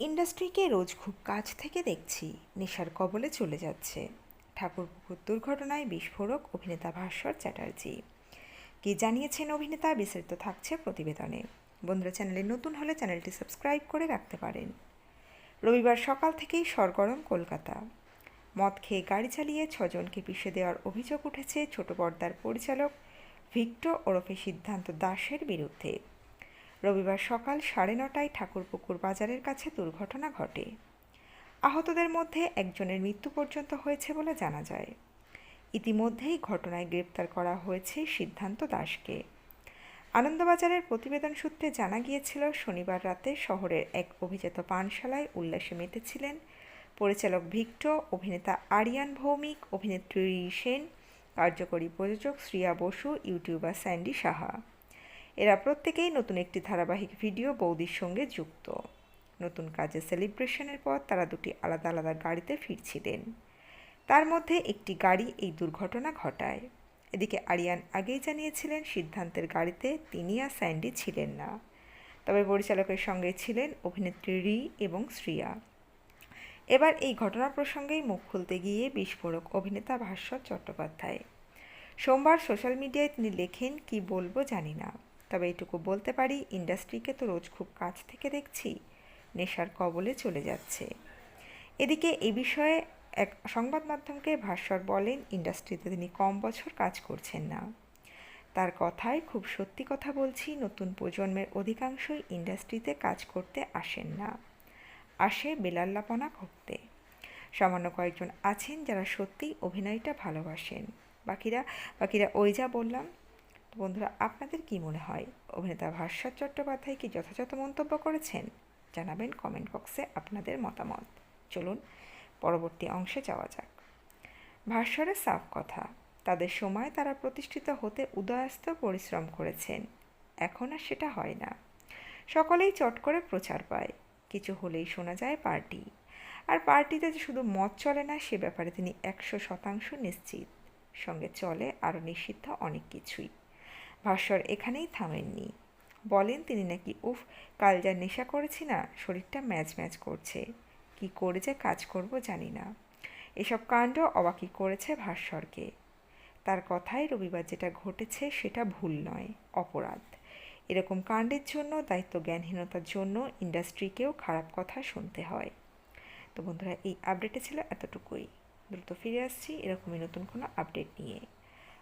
ইন্ডাস্ট্রিকে রোজ খুব কাছ থেকে দেখছি। নেশার কবলে চলে যাচ্ছে। ঠাকুরপুকুর দুর্ঘটনায় বিস্ফোরক অভিনেতা ভাস্বর চ্যাটার্জি। কি জানিয়েছেন অভিনেতা? বিস্তারিত থাকছে প্রতিবেদনে। বন্ধুরা, চ্যানেলে নতুন হলে চ্যানেলটি সাবস্ক্রাইব করে রাখতে পারেন। রবিবার সকাল থেকেই সরগরম কলকাতা। মদ খেয়ে গাড়ি চালিয়ে ছজনকে পিষে দেওয়ার অভিযোগ উঠেছে ছোট পর্দার পরিচালক ভিক্টো ওরফে সিদ্ধান্ত দাসের বিরুদ্ধে। রবিবার সকাল সাড়ে নটায় ঠাকুরপুকুর বাজারের কাছে দুর্ঘটনা ঘটে। আহতদের মধ্যে একজনের মৃত্যু পর্যন্ত হয়েছে বলে জানা যায়। ইতিমধ্যেই ঘটনায় গ্রেপ্তার করা হয়েছে সিদ্ধান্ত দাসকে। আনন্দবাজারের প্রতিবেদন সূত্রে জানা গিয়েছিল, শনিবার রাতে শহরের এক অভিজাত পানশালায় উল্লাসে মেতেছিলেন পরিচালক ভিক্টো, অভিনেতা আরিয়ান ভৌমিক, অভিনেত্রী সেন কার্যকরী প্রযোজক শ্রিয়া বসু, ইউটিউবার স্যান্ডি সাহা। এরা প্রত্যেকেই নতুন একটি ধারাবাহিক ভিডিও বৌদির সঙ্গে যুক্ত। নতুন কাজে সেলিব্রেশনের পর তারা দুটি আলাদা আলাদা গাড়িতে ফিরছিলেন। তার মধ্যে একটি গাড়ি এই দুর্ঘটনা ঘটায়। এদিকে আরিয়ান আগেই জানিয়েছিলেন সিদ্ধান্তের গাড়িতে তিনি আর স্যান্ডি ছিলেন না। তবে পরিচালকের সঙ্গে ছিলেন অভিনেত্রী রি এবং শ্রিয়া। এবার এই ঘটনা প্রসঙ্গেই মুখ খুলতে গিয়ে বিস্ফোরক অভিনেতা ভাস্বর চট্টোপাধ্যায়। সোমবার সোশ্যাল মিডিয়ায় তিনি লেখেন, কি বলব জানি না। তবে এটুকু বলতে পারি ইন্ডাস্ট্রিকে তো রোজ খুব কাছ থেকে দেখছি, নেশার কবলে চলে যাচ্ছে। এদিকে এ বিষয়ে এক সংবাদ মাধ্যমকে ভাস্বর বলেন ইন্ডাস্ট্রিতে তিনি কম বছর কাজ করছেন না। তার কথায় খুব সত্যি কথা বলছি, নতুন প্রজন্মের অধিকাংশই ইন্ডাস্ট্রিতে কাজ করতে আসেন না। আসে বেলাল্লাপনা করতে সামান্য কয়েকজন আছেন যারা সত্যিই অভিনয়টা ভালোবাসেন। বাকিরা বাকিরা ওই যা বললাম বন্ধুরা, আপনাদের কি মনে হয়? অভিনেতা ভাস্বর চট্টোপাধ্যায় কি যথাযথ মন্তব্য করেছেন? জানাবেন কমেন্ট বক্সে আপনাদের মতামত। চলুন, পরবর্তী অংশে যাওয়া যাক। ভাস্বরের সাফ কথা, তাদের সময় তারা প্রতিষ্ঠিত হতে উদয়াস্ত পরিশ্রম করেছেন। এখন আর সেটা হয় না। সকলেই চট করে প্রচার পায়। কিছু হলেই শোনা যায় পার্টি। আর পার্টিতে যে শুধু মদ চলে না, সে ব্যাপারে তিনি একশো শতাংশ নিশ্চিত। সঙ্গে চলে আরও নিষিদ্ধ অনেক কিছুই। ভাস্বর এখানেই থামেননি। বলেন তিনি নাকি, উফ, কাল যা নেশা করেছি না, শরীরটা ম্যাচ ম্যাচ করছে। কি করে যে কাজ করব জানি না। এসব কাণ্ড অবাকি করেছে ভাস্বরকে। তার কথায় রবিবার যেটা ঘটেছে সেটা ভুল নয়, অপরাধ। এরকম কাণ্ডের জন্য দায়িত্ব জ্ঞানহীনতার জন্য ইন্ডাস্ট্রিকেও খারাপ কথা শুনতে হয়। তো বন্ধুরা, এই আপডেটে ছিল এতটুকুই। দ্রুত ফিরে আসছি, এরকমই নতুন কোনো আপডেট নিয়ে।